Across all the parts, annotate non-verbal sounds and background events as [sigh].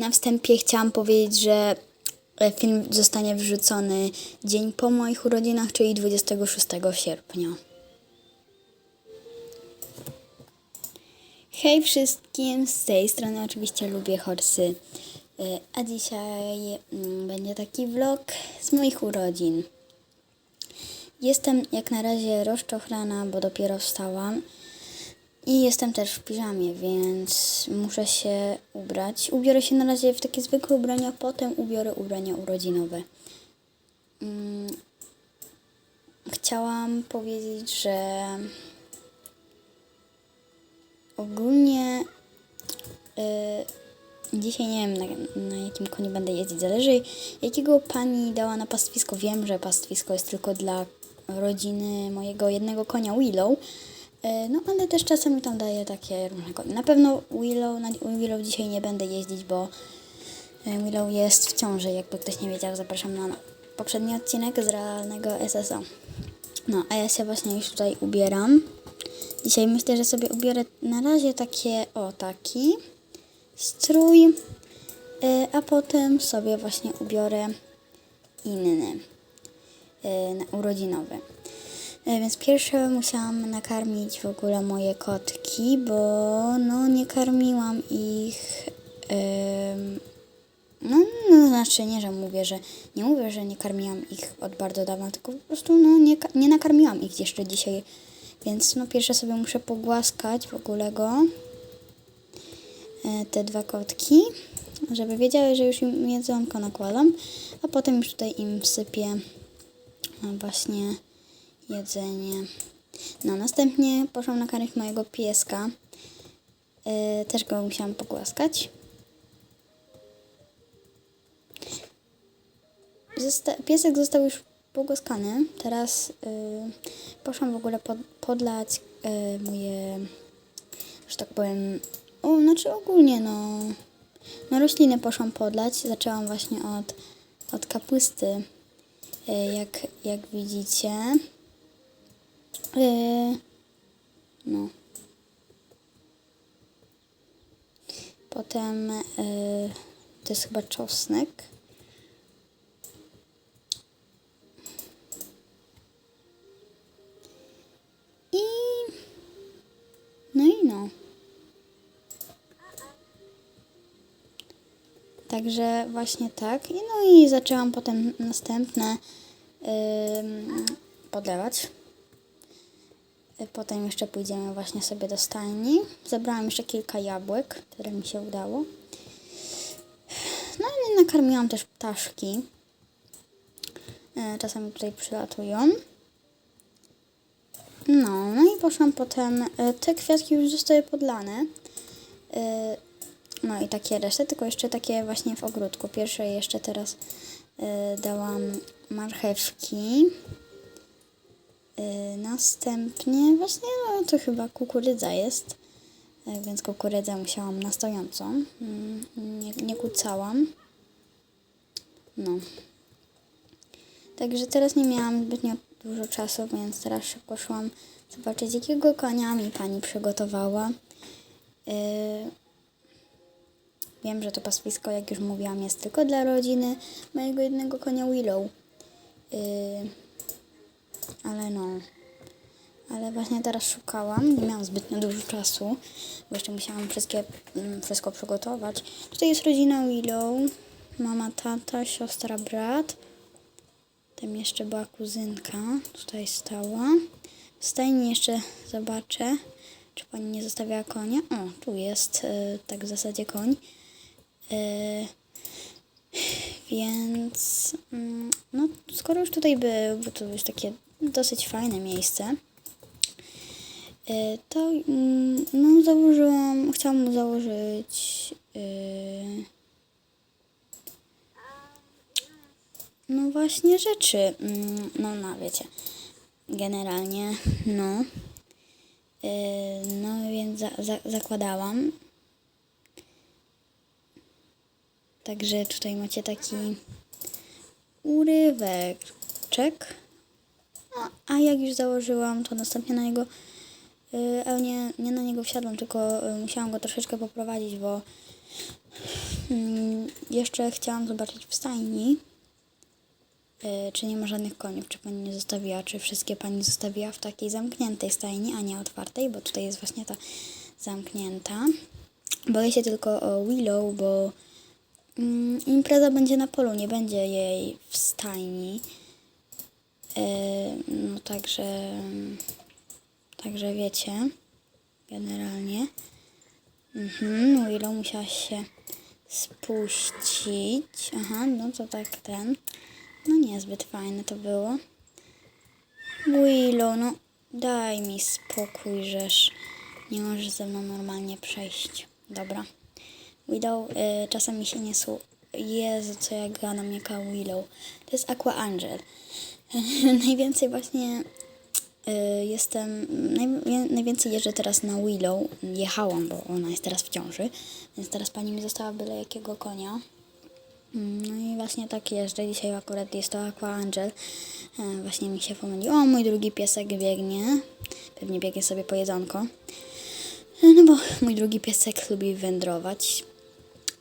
Na wstępie chciałam powiedzieć, że e, film zostanie wrzucony dzień po moich urodzinach, czyli 26 sierpnia. Hej wszystkim, z tej strony oczywiście lubię horsy, E, a dzisiaj mm, będzie taki vlog z moich urodzin. Jestem jak na razie rozczochrana, bo dopiero wstałam i jestem też w piżamie, więc muszę się ubrać. Ubiorę się na razie w takie zwykłe ubrania, potem ubiorę ubrania urodzinowe. Mm, Chciałam powiedzieć, że ogólnie y, dzisiaj nie wiem na, na jakim koniu będę jeździć. Zależy jakiego pani dała na pastwisko. Wiem, że pastwisko jest tylko dla rodziny mojego jednego konia Willow. Y, No ale też czasami tam daje takie różne konie. Na pewno Willow, na Willow dzisiaj nie będę jeździć, bo y, Willow jest w ciąży. Jakby ktoś nie wiedział, zapraszam na poprzedni odcinek z realnego SSO. No, a ja się właśnie już tutaj ubieram. Dzisiaj myślę, że sobie ubiorę na razie takie, o taki strój, y, a potem sobie właśnie ubiorę inny, na urodzinowy. Y, Więc pierwsze musiałam nakarmić w ogóle moje kotki, bo no nie karmiłam ich. no, no, znaczy nie, że mówię, że nie mówię, że nie karmiłam ich od bardzo dawna, tylko po prostu no, nie, nie nakarmiłam ich jeszcze dzisiaj. Więc no pierwsze sobie muszę pogłaskać w ogóle go, e, te dwa kotki, żeby wiedziały, że już im jedzonko nakładam, a potem już tutaj im wsypię e, właśnie jedzenie. No, następnie poszłam nakarmić mojego pieska. E, też go musiałam pogłaskać. Zosta- piesek został już pogłaskany. Teraz y, poszłam w ogóle pod, podlać y, moje, że tak powiem, o, znaczy ogólnie no, no rośliny poszłam podlać. Zaczęłam właśnie od, od kapusty, y, jak, jak widzicie. Y, no. Potem y, to jest chyba czosnek. I no i no. Także właśnie tak. I no i zaczęłam potem następne ym, podlewać. Y, Potem jeszcze pójdziemy właśnie sobie do stajni. Zebrałam jeszcze kilka jabłek, które mi się udało. No i nakarmiłam też ptaszki. Y, Czasami tutaj przylatują. No, no i poszłam potem. e, Te kwiatki już zostały podlane. No i takie reszty, tylko jeszcze takie właśnie w ogródku. Pierwsze jeszcze teraz dałam marchewki. E, Następnie właśnie, no to chyba kukurydza jest. E, Więc kukurydzę musiałam na stojąco. Mm, Nie, nie kucałam. No. Także teraz nie miałam zbytnio dużo czasu, więc teraz szybko szłam zobaczyć, jakiego konia mi pani przygotowała. Yy, wiem, że to pastwisko, jak już mówiłam, jest tylko dla rodziny mojego jednego konia Willow. Yy, ale no. Ale właśnie teraz szukałam, nie miałam zbytnio dużo czasu, bo jeszcze musiałam wszystkie, mm, wszystko przygotować. Tutaj jest rodzina Willow, mama, tata, siostra, brat. Tam jeszcze była kuzynka, tutaj stała. W stajni jeszcze zobaczę, czy pani nie zostawiała konia. O, tu jest y, tak w zasadzie koń. Y, [sighs] więc, mm, no, skoro już tutaj był, bo to jest takie dosyć fajne miejsce, y, to mm, no, założyłam, chciałam założyć. y, No właśnie rzeczy. Mm, No, no wiecie. Generalnie, no. Yy, no więc za, za, zakładałam. Także tutaj macie taki uryweczek. A, a jak już założyłam, to następnie na niego, ale nie, nie na niego wsiadłam, tylko yy, musiałam go troszeczkę poprowadzić, bo mm, jeszcze chciałam zobaczyć w stajni, y, czy nie ma żadnych koniów, czy pani nie zostawiła, czy wszystkie pani zostawiła w takiej zamkniętej stajni, a nie otwartej, bo tutaj jest właśnie ta zamknięta. Boję się tylko o Willow, bo mm, impreza będzie na polu, nie będzie jej w stajni. Y, no także, także wiecie, generalnie. Mhm, Willow musiała się spuścić. Aha, no to tak ten. No niezbyt fajne to było. Willow, no daj mi spokój, żeż nie możesz ze mną normalnie przejść. Dobra. Willow, y, czasem mi się nie słucha. Jezu, co ja gadam jaka Willow. To jest Aqua Angel. [laughs] Najwięcej właśnie y, jestem, naj, najwięcej jeżdżę teraz na Willow. Jechałam, bo ona jest teraz w ciąży, więc teraz pani mi została byle jakiego konia. Mm, No i właśnie tak jeżdżę. Dzisiaj akurat jest to Aqua Angel. E, Właśnie mi się pomyli. O, mój drugi piesek biegnie. Pewnie biegnie sobie po jedzonko. E, No bo mój drugi piesek lubi wędrować.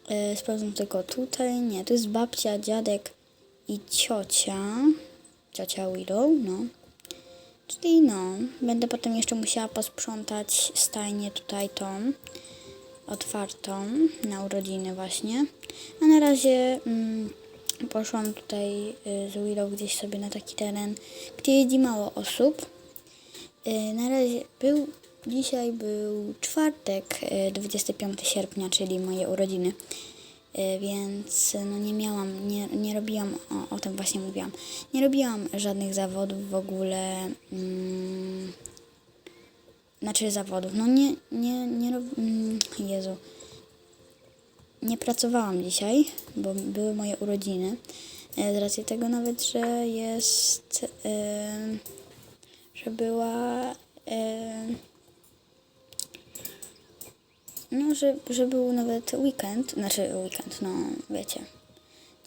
E, Sprawdzam tylko tutaj. Nie, to jest babcia, dziadek i ciocia. Ciocia Willow, no. Czyli no, będę potem jeszcze musiała posprzątać stajnię tutaj tą otwartą na urodziny właśnie. A na razie mm, poszłam tutaj y, z Willow gdzieś sobie na taki teren, gdzie jeździ mało osób. Y, na razie był, dzisiaj był czwartek, y, 25 sierpnia, czyli moje urodziny. Y, Więc no nie miałam, nie, nie robiłam, o, o tym właśnie mówiłam, nie robiłam żadnych zawodów w ogóle. Mm, znaczy zawodów. No nie, nie, nie mm, Jezu. Nie pracowałam dzisiaj, bo były moje urodziny. E, Z racji tego nawet, że jest, e, że była, e, no, że, że był nawet weekend, znaczy weekend, no wiecie,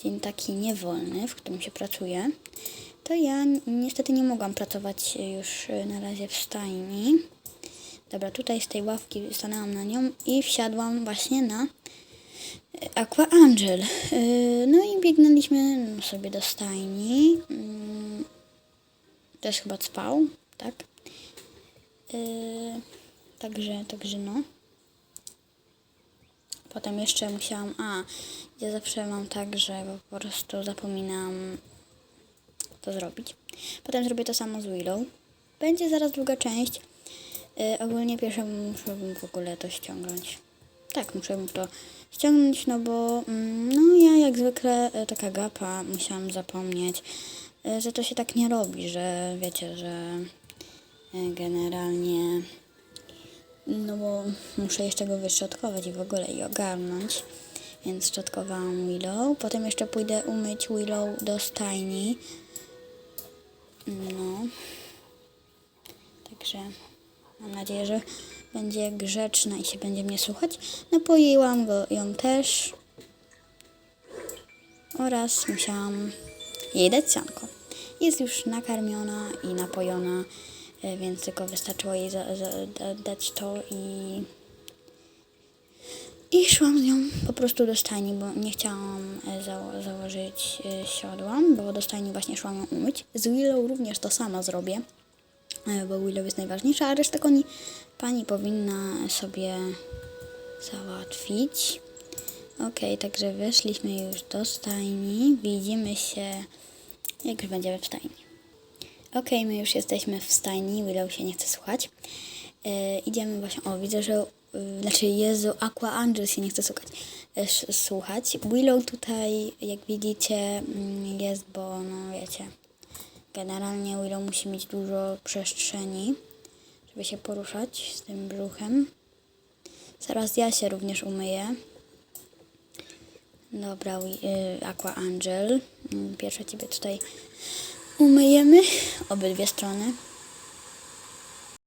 dzień taki niewolny, w którym się pracuje, to ja ni- niestety nie mogłam pracować już e, na razie w stajni. Dobra, tutaj z tej ławki stanęłam na nią i wsiadłam właśnie na e, Aqua Angel. Yy, No i biegnęliśmy sobie do stajni. Yy, Też chyba spał, tak? Yy, Także, także no. Potem jeszcze musiałam, a, ja zawsze mam tak, że po prostu zapominam to zrobić. Potem zrobię to samo z Willow. Będzie zaraz druga część. Yy, ogólnie pierwszą muszę w ogóle to ściągnąć. Tak, muszę to ściągnąć, no bo mm, no ja jak zwykle y, taka gapa musiałam zapomnieć, y, że to się tak nie robi, że wiecie, że y, generalnie no bo muszę jeszcze go wyszczotkować i w ogóle i ogarnąć. Więc szczotkowałam Willow. Potem jeszcze pójdę umyć Willow do stajni. No. Także mam nadzieję, że będzie grzeczna i się będzie mnie słuchać. Napoiłam go, ją też. Oraz musiałam jej dać sianko. Jest już nakarmiona i napojona, więc tylko wystarczyło jej za, za, da, dać to i i szłam z nią po prostu do stajni, bo nie chciałam e, zało- założyć e, siodła, bo do stajni właśnie szłam ją umyć. Z Willow również to samo zrobię, e, bo Willow jest najważniejsza, a resztę koni pani powinna sobie załatwić. Okej, także weszliśmy już do stajni. Widzimy się, jak już będziemy w stajni. Okej, my już jesteśmy w stajni. Willow się nie chce słuchać. E, idziemy właśnie. O, widzę, że. y, znaczy, Jezu, Aqua Angel się nie chce słuchać. sz- słuchać. Willow tutaj, jak widzicie, mm, jest, bo no wiecie. Generalnie Willow musi mieć dużo przestrzeni, żeby się poruszać z tym brzuchem. Zaraz ja się również umyję. Dobra, wi- y, Aqua Angel. Mm, Pierwsze ciebie tutaj umyjemy. Obydwie strony.